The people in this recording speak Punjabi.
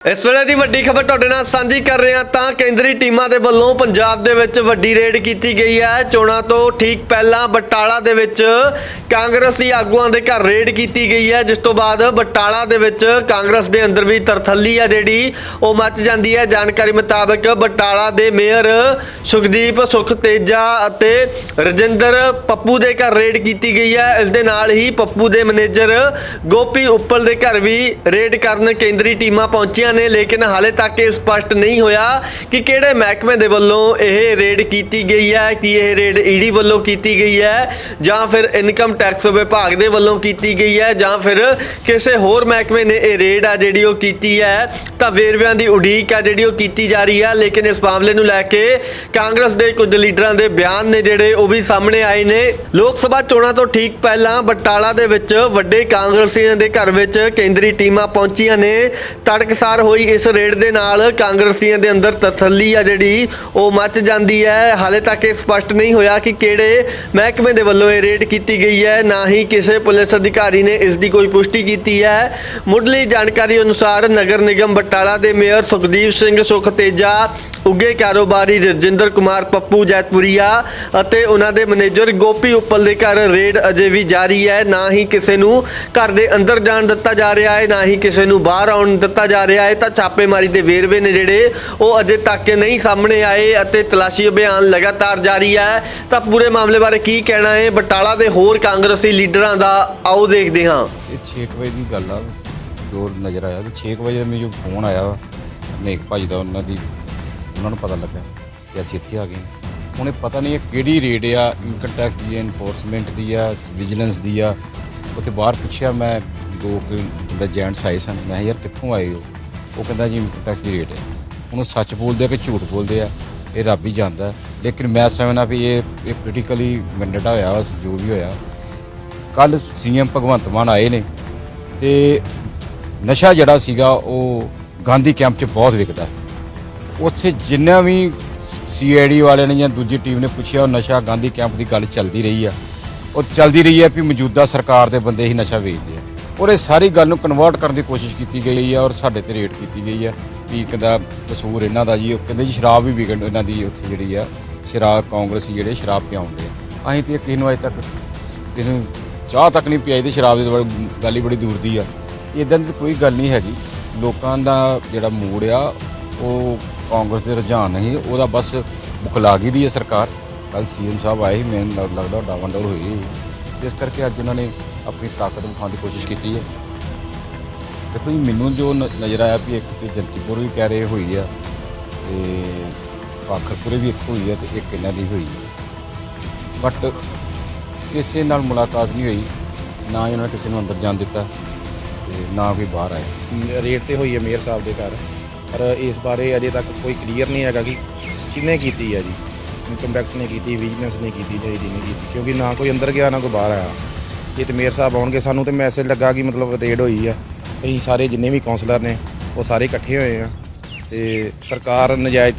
ਇਸ ਵੇਲੇ ਦੀ ਵੱਡੀ ਖਬਰ ਤੁਹਾਡੇ ਨਾਲ ਸਾਂਝੀ ਕਰ ਰਹੇ ਹਾਂ ਤਾਂ ਕੇਂਦਰੀ ਟੀਮਾਂ ਦੇ ਵੱਲੋਂ ਪੰਜਾਬ ਦੇ ਵਿੱਚ ਵੱਡੀ ਰੇਡ ਕੀਤੀ ਗਈ ਹੈ। ਚੋਣਾਂ ਤੋਂ ਠੀਕ ਪਹਿਲਾਂ ਬਟਾਲਾ ਦੇ ਵਿੱਚ ਕਾਂਗਰਸੀ ਆਗੂਆਂ ਦੇ ਘਰ ਰੇਡ ਕੀਤੀ ਗਈ ਹੈ। ਜਿਸ ਤੋਂ ਬਾਅਦ ਬਟਾਲਾ ਦੇ ਵਿੱਚ ਕਾਂਗਰਸ ਦੇ ਅੰਦਰ ਵੀ ਤਰਥੱਲੀ ਹੈ ਜਿਹੜੀ ਉਹ ਮੱਚ ਜਾਂਦੀ ਹੈ। ਜਾਣਕਾਰੀ ਮੁਤਾਬਕ ਬਟਾਲਾ ਦੇ ਮੇਅਰ ਸੁਖਦੀਪ ਸੁਖ ਤੇਜਾ ਅਤੇ ਰਜਿੰਦਰ ਪੱਪੂ ਦੇ ਘਰ ਰੇਡ ਕੀਤੀ ਗਈ ਹੈ। ਇਸ ਦੇ ਨਾਲ ਹੀ ਪੱਪੂ ਦੇ ਮੈਨੇਜਰ ਗੋਪੀ ਉੱਪਲ ਦੇ ਘਰ ਵੀ ਰੇਡ ਕਰਨ ਕੇਂਦਰੀ ਟੀਮਾਂ ਪਹੁੰਚੀਆਂ ਨੇ, ਲੇਕਿਨ ਹਾਲੇ ਤੱਕ ਇਹ ਸਪਸ਼ਟ ਨਹੀਂ ਹੋਇਆ ਕਿ ਕਿਹੜੇ ਮਹਿਕਮੇ ਦੇ ਵੱਲੋਂ ਇਹ ਰੇਡ ਕੀਤੀ ਗਈ ਹੈ, ਕਿ ਇਹ ਰੇਡ ਈਡੀ ਵੱਲੋਂ ਕੀਤੀ ਗਈ ਹੈ, ਜਾਂ ਫਿਰ ਇਨਕਮ ਟੈਕਸ ਵਿਭਾਗ ਦੇ ਵੱਲੋਂ ਕੀਤੀ ਗਈ ਹੈ, ਜਾਂ ਫਿਰ ਕਿਸੇ ਹੋਰ ਮਹਿਕਮੇ ਨੇ ਇਹ ਰੇਡ ਆ ਜਿਹੜੀ ਉਹ ਕੀਤੀ ਹੈ। ਤਾਂ ਵੇਰਵਿਆਂ ਦੀ ਉਡੀਕ ਆ ਜਿਹੜੀ ਉਹ ਕੀਤੀ ਜਾ ਰਹੀ ਹੈ ਲੇਕਿਨ ਇਸ ਮਾਮਲੇ ਨੂੰ ਲੈ ਕੇ ਕਾਂਗਰਸ ਦੇ ਕੁਝ ਲੀਡਰਾਂ ਦੇ ਬਿਆਨ ਨੇ ਜਿਹੜੇ ਉਹ ਵੀ ਸਾਹਮਣੇ ਆਏ ਨੇ। ਲੋਕ ਸਭਾ ਚੋਣਾਂ ਤੋਂ ਠੀਕ ਪਹਿਲਾਂ ਬਟਾਲਾ ਦੇ ਵਿੱਚ ਵੱਡੇ ਕਾਂਗਰਸੀਆਂ ਦੇ ਘਰ ਵਿੱਚ ਕੇਂਦਰੀ ਟੀਮਾਂ ਪਹੁੰਚੀਆਂ ਨੇ। ਤੜਕਸਾਰ ਹੋਈ ਇਸ ਰੇਡ ਦੇ ਨਾਲ ਕਾਂਗਰਸੀਆਂ ਦੇ ਅੰਦਰ ਤਸੱਲੀ ਆ ਜਿਹੜੀ ਉਹ ਮੱਚ ਜਾਂਦੀ ਹੈ। ਹਾਲੇ ਤੱਕ ਇਹ ਸਪਸ਼ਟ ਨਹੀਂ ਹੋਇਆ ਕਿ ਕਿਹੜੇ ਮਹਿਕਮੇ ਦੇ ਵੱਲੋਂ ਇਹ ਰੇਡ ਕੀਤੀ ਗਈ ਹੈ, ਨਾ ਹੀ ਕਿਸੇ ਪੁਲਿਸ ਅਧਿਕਾਰੀ ਨੇ ਇਸ ਦੀ ਕੋਈ ਪੁਸ਼ਟੀ ਕੀਤੀ ਹੈ। ਮੁੱਢਲੀ ਜਾਣਕਾਰੀ ਅਨੁਸਾਰ ਨਗਰ ਨਿਗਮ ਬਟਾਲਾ ਦੇ ਮੇਅਰ ਸੁਖਦੀਪ ਸਿੰਘ ਸੁਖਤੇਜਾ ਉੱਗੇ ਕਾਰੋਬਾਰੀ ਰਜਿੰਦਰ ਕੁਮਾਰ ਪੱਪੂ ਜੈਤਪੁਰੀਆ ਅਤੇ ਉਹਨਾਂ ਦੇ ਮੈਨੇਜਰ ਗੋਪੀ ਉੱਪਲ ਦੇ ਘਰ ਰੇਡ ਅਜੇ ਵੀ ਜਾਰੀ ਹੈ। ਨਾ ਹੀ ਕਿਸੇ ਨੂੰ ਘਰ ਦੇ ਅੰਦਰ ਜਾਣ ਦਿੱਤਾ ਜਾ ਰਿਹਾ ਹੈ, ਨਾ ਹੀ ਕਿਸੇ ਨੂੰ ਬਾਹਰ ਆਉਣ ਦਿੱਤਾ ਜਾ ਰਿਹਾ ਹੈ। ਤਾਂ ਛਾਪੇਮਾਰੀ ਦੇ ਵੇਰਵੇ ਨੇ ਜਿਹੜੇ, ਉਹ ਅਜੇ ਤੱਕ ਨਹੀਂ ਸਾਹਮਣੇ ਆਏ ਅਤੇ ਤਲਾਸ਼ੀ ਅਭਿਆਨ ਲਗਾਤਾਰ ਜਾਰੀ ਹੈ। ਤਾਂ ਪੂਰੇ ਮਾਮਲੇ ਬਾਰੇ ਕੀ ਕਹਿਣਾ ਹੈ? ਬਟਾਲਾ ਦੇ ਹੋਰ ਕਾਂਗਰਸੀ ਲੀਡਰਾਂ ਦਾ ਆਓ ਦੇਖਦੇ ਹਾਂ। ਇਹ 6 ਵਜੇ ਦੀ ਗੱਲ ਆ। ਜੋ ਨਜ਼ਰ ਆਇਆ ਤੇ 6 ਕੁ ਵਜੇ ਮੈਨੂੰ ਫੋਨ ਆਇਆ ਨੇਕ ਭਾਜੀ ਦਾ ਉਹਨਾਂ ਦੀ ਉਹਨਾਂ ਨੂੰ ਪਤਾ ਲੱਗਾ ਕਿ ਅਸੀਂ ਇੱਥੇ ਆ ਗਏ। ਹੁਣ ਇਹ ਪਤਾ ਨਹੀਂ ਇਹ ਕਿਹੜੀ ਰੇਡ ਆ ਇਨਕਮ ਟੈਕਸ ਦੀ ਐਨਫੋਰਸਮੈਂਟ ਦੀ ਆ ਵਿਜੀਲੈਂਸ ਦੀ ਆ। ਉੱਥੇ ਬਾਹਰ ਪੁੱਛਿਆ ਮੈਂ ਦੋ ਕੁ ਜੈਂਟਸ ਆਏ ਸਨ। ਮੈਂ ਯਾਰ ਕਿੱਥੋਂ ਆਏ ਹੋ? ਉਹ ਕਹਿੰਦਾ ਜੀ ਇਨਕਮ ਟੈਕਸ ਦੀ ਰੇਡ ਹੈ ਉਹਨੂੰ ਸੱਚ ਬੋਲਦੇ ਆ ਕਿ ਝੂਠ ਬੋਲਦੇ ਆ ਇਹ ਰੱਬ ਹੀ ਜਾਣਦਾ। ਲੇਕਿਨ ਮੈਂ ਸਮਝਣਾ ਵੀ ਇਹ ਇਹ ਪੋਲੀਟੀਕਲੀ ਵੰਡੜਾ ਹੋਇਆ ਵਾ, ਜੋ ਵੀ ਹੋਇਆ। ਕੱਲ ਸੀਐਮ ਭਗਵੰਤ ਮਾਨ ਆਏ ਨੇ ਤੇ ਨਸ਼ਾ ਜਿਹੜਾ ਸੀਗਾ ਉਹ ਗਾਂਧੀ ਕੈਂਪ 'ਚ ਬਹੁਤ ਵਿਕਦਾ। ਉੱਥੇ ਜਿੰਨਾ ਵੀ ਸੀਆਈਡੀ ਵਾਲਿਆਂ ਨੇ ਜਾਂ ਦੂਜੀ ਟੀਮ ਨੇ ਪੁੱਛਿਆ, ਉਹ ਨਸ਼ਾ ਗਾਂਧੀ ਕੈਂਪ ਦੀ ਗੱਲ ਚੱਲਦੀ ਰਹੀ ਆ। ਉਹ ਚੱਲਦੀ ਰਹੀ ਹੈ ਵੀ ਮੌਜੂਦਾ ਸਰਕਾਰ ਦੇ ਬੰਦੇ ਹੀ ਨਸ਼ਾ ਵੇਚਦੇ ਆ। ਔਰ ਇਹ ਸਾਰੀ ਗੱਲ ਨੂੰ ਕਨਵਰਟ ਕਰਨ ਦੀ ਕੋਸ਼ਿਸ਼ ਕੀਤੀ ਗਈ ਆ ਔਰ ਸਾਡੇ ਤੇ ਰੇਟ ਕੀਤੀ ਗਈ ਹੈ ਵੀ ਕਹਿੰਦਾ ਕਸੂਰ ਇਹਨਾਂ ਦਾ ਜੀ, ਉਹ ਕਹਿੰਦੇ ਜੀ ਸ਼ਰਾਬ ਵੀ ਵਿਕਣ ਇਹਨਾਂ ਦੀ ਉੱਥੇ ਜਿਹੜੀ ਆ, ਸ਼ਰਾਬ ਕਾਂਗਰਸੀ ਜਿਹੜੇ ਸ਼ਰਾਬ ਪਿਆਉਂਦੇ ਆ। ਅਸੀਂ ਤੇ ਕਿਸੇ ਨੂੰ ਅਜੇ ਤੱਕ, ਕਿਸੇ ਨੂੰ ਚਾਹ ਤੱਕ ਨਹੀਂ ਪਿਆਈ ਤੇ ਸ਼ਰਾਬ ਦੀ ਗੱਲ ਹੀ ਬੜੀ ਦੂਰ ਦੀ ਆ। ਇਦਾਂ ਦੀ ਕੋਈ ਗੱਲ ਨਹੀਂ ਹੈਗੀ। ਲੋਕਾਂ ਦਾ ਜਿਹੜਾ ਮੂਡ ਆ ਉਹ ਕਾਂਗਰਸ ਦੇ ਰੁਝਾਨ ਨਹੀਂ ਉਹਦਾ ਬਸ ਬੁਖਲਾ ਗਈ ਦੀ ਹੈ ਸਰਕਾਰ। ਕੱਲ ਸੀਐਮ ਸਾਹਿਬ ਆਏ ਸੀ, ਮੈਨੂੰ ਲੱਗ- ਲੱਗਦਾ ਡਾਵਾਂਡੋਲ ਹੋਈ ਇਸ ਕਰਕੇ ਅੱਜ ਉਹਨਾਂ ਨੇ ਆਪਣੀ ਤਾਕਤ ਵਿਖਾਉਣ ਦੀ ਕੋਸ਼ਿਸ਼ ਕੀਤੀ ਹੈ। ਦੇਖੋ ਜੀ ਮੈਨੂੰ ਜੋ ਨ- ਨਜ਼ਰ ਆਇਆ ਵੀ ਇੱਕ ਤੇ ਜੰਤੀਪੁਰ ਵੀ ਕਹਿ ਰਹੇ ਹੋਈ ਆ ਤੇ ਪਾਖਰਪੁਰੇ ਵੀ ਇੱਕ ਹੋਈ ਆ ਤੇ ਇੱਕ ਇਹਨਾਂ ਦੀ ਹੋਈ ਬਟ ਕਿਸੇ ਨਾਲ ਮੁਲਾਕਾਤ ਨਹੀਂ ਹੋਈ ਨਾ ਹੀ ਉਹਨਾਂ ਨੇ ਕਿਸੇ ਨੂੰ ਅੰਦਰ ਜਾਣ ਦਿੱਤਾ। ਤੇ ਨਾ ਕੋਈ ਬਾਹਰ ਆਇਆ। ਰੇਟ ਤੇ ਹੋਈ ਹੈ ਮੇਅਰ ਸਾਹਿਬ ਦੇ ਘਰ। ਪਰ ਇਸ ਬਾਰੇ ਅਜੇ ਤੱਕ ਕੋਈ ਕਲੀਅਰ ਨਹੀਂ ਹੈਗਾ ਕਿ ਕਿਹਨੇ ਕੀਤੀ ਹੈ ਜੀ। ਇਨਕਮ ਟੈਕਸ ਨੇ ਕੀਤੀ ਵਿਜੀਲੈਂਸ ਨੇ ਕੀਤੀ ਜਾਂ ਈਡੀ ਨੇ ਕੀਤੀ। ਕਿਉਂਕਿ ਨਾ ਕੋਈ ਅੰਦਰ ਗਿਆ, ਨਾ ਕੋਈ ਬਾਹਰ ਆਇਆ। ਇਹ ਤੇ ਮੇਅਰ ਸਾਹਿਬ ਆਉਣਗੇ, ਸਾਨੂੰ ਤੇ ਮੈਸੇਜ ਲੱਗਾ ਕਿ ਮਤਲਬ ਰੇਡ ਹੋਈ ਆ ਅਸੀਂ ਸਾਰੇ ਜਿੰਨੇ ਵੀ ਕਾਉਂਸਲਰ ਨੇ, ਉਹ ਸਾਰੇ ਇਕੱਠੇ ਹੋਏ ਆ। ਤੇ ਸਰਕਾਰ ਨਜਾਇਜ਼ ਤੱਕ